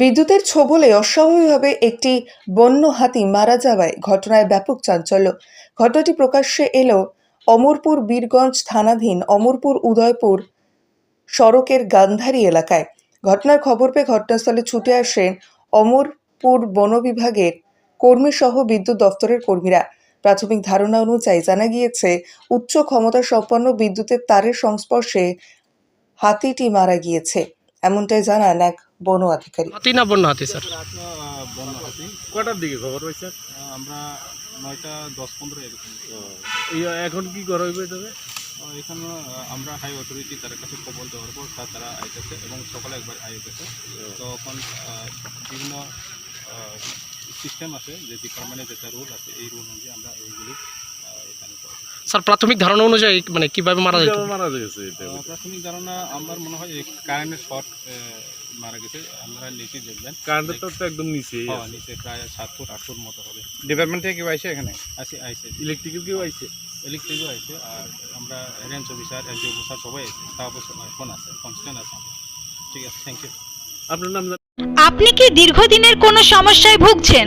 বিদ্যুতের ছোবলে অস্বাভাবিকভাবে একটি বন্য হাতি মারা যাওয়ায় ঘটনায় ব্যাপক চাঞ্চল্য। ঘটনাটি প্রকাশ্যে এলো অমরপুর বীরগঞ্জ থানাধীন অমরপুর উদয়পুর সড়কের গান্ধারী এলাকায়। ঘটনার খবর পেয়ে ঘটনাস্থলে ছুটে আসেন অমরপুর বন বিভাগের কর্মীসহ বিদ্যুৎ দফতরের কর্মীরা। প্রাথমিক ধারণা অনুযায়ী জানা গিয়েছে, উচ্চ ক্ষমতা সম্পন্ন বিদ্যুতের তারের সংস্পর্শে হাতিটি মারা গিয়েছে। এমনটাই জানান এক বন আধিকারিক। হাতি না বন্য হাতি স্যার? কটার দিকে খবর পাইছে আমরা নয়টা দশ পনেরো এরকম। এখন কি করা হইবে তবে? এখানে আমরা হাই অথরিটি তার কাছে খবর দেওয়ার পর তারা আইতেছে এবং সকালে একবার আইতেছে। তখন বিভিন্ন সিস্টেম আছে যে ডিপার্টমেন্টের যেটা রুল আছে এই রুল অনুযায়ী আমরা এইগুলি। স্যার প্রাথমিক ধারণা অনুযায়ী মানে কীভাবে মারা যেত? মারা গেছে প্রাথমিক ধারণা আমার মনে হয় কারেন্টের শর্ট মারা গেছে। আমরা নিচে দেখবেন। কারেন্টের তো একদম নিচে হ্যাঁ, নিচে প্রায় সাত ফুট আট ফুট মতো হবে। ডিপার্টমেন্ট থেকে কেউ আসে এখানে? আসি আইসে ইলেকট্রিক্যাল কেউ আইছে? ইলেকট্রিকও আছে আর আমরা রেঞ্জ অফিসার এলজি অফিসার সবাই আছে স্টাফ ফোন আছে কনস্ট্যান্ট আছে। ঠিক আছে থ্যাংক ইউ আপনার নাম জানেন? আপনি কি দীর্ঘদিনের কোনো সমস্যায় ভুগছেন?